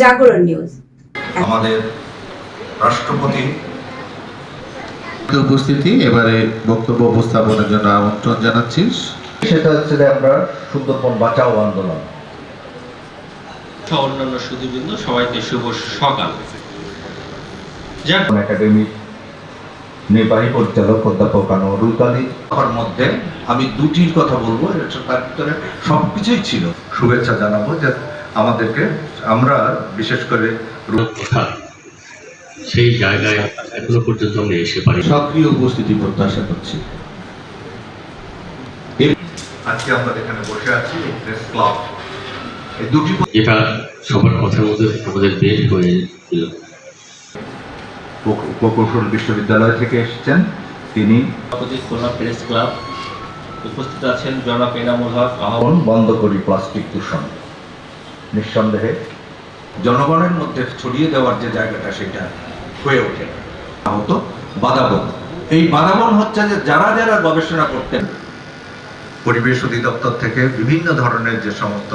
জাগরণ নিউজ। আমাদের রাষ্ট্রপতি উপস্থিতি এবারে বক্তব্য উপস্থাপনের জন্য আমন্ত্রণ জানাচ্ছি। সেটা হচ্ছে যে আমরা সুন্দরবন বাঁচাও আন্দোলন। অন্যান্য সুদীবৃন্দ সবাইকে শুভ সকাল। যাক। একাডেমির নির্বাহী পরিচালক অধ্যাপক আনোয়ারুল আলী। আমার মধ্যে আমি দুটির কথা বলব এটা তার ভিতরে সবকিছুই ছিল। শুভেচ্ছা জানাব যে আমাদেরকে আমরা বিশেষ করে সেই জায়গায় এখনও পর্যন্ত আমরা এসে পারি সক্রিয় উপস্থিতি প্রত্যাশা করছি। আজকে আমরা এখানে বসে আছি প্রেস ক্লাব এই দুটি যেটা সবার কথার মধ্যে আমাদের বের হয়ে ছিল প্রকৌশল বিশ্ববিদ্যালয় থেকে এসেছেন তিনি। সভাপতি খুলনা প্রেস ক্লাব উপস্থিত আছেন জনাব এনামুল হক বন্ধ করি প্লাস্টিক দূষণ। নিঃসন্দেহে জনগণের মধ্যে ছড়িয়ে দেওয়ার যে জায়গাটা, সেটা হয়ে ওঠে না। হতো বাদাবন এই বাদাবন হচ্ছে যে যারা যারা গবেষণা করতেন, পরিবেশ অধিদপ্তর থেকে বিভিন্ন ধরনের যে সমস্ত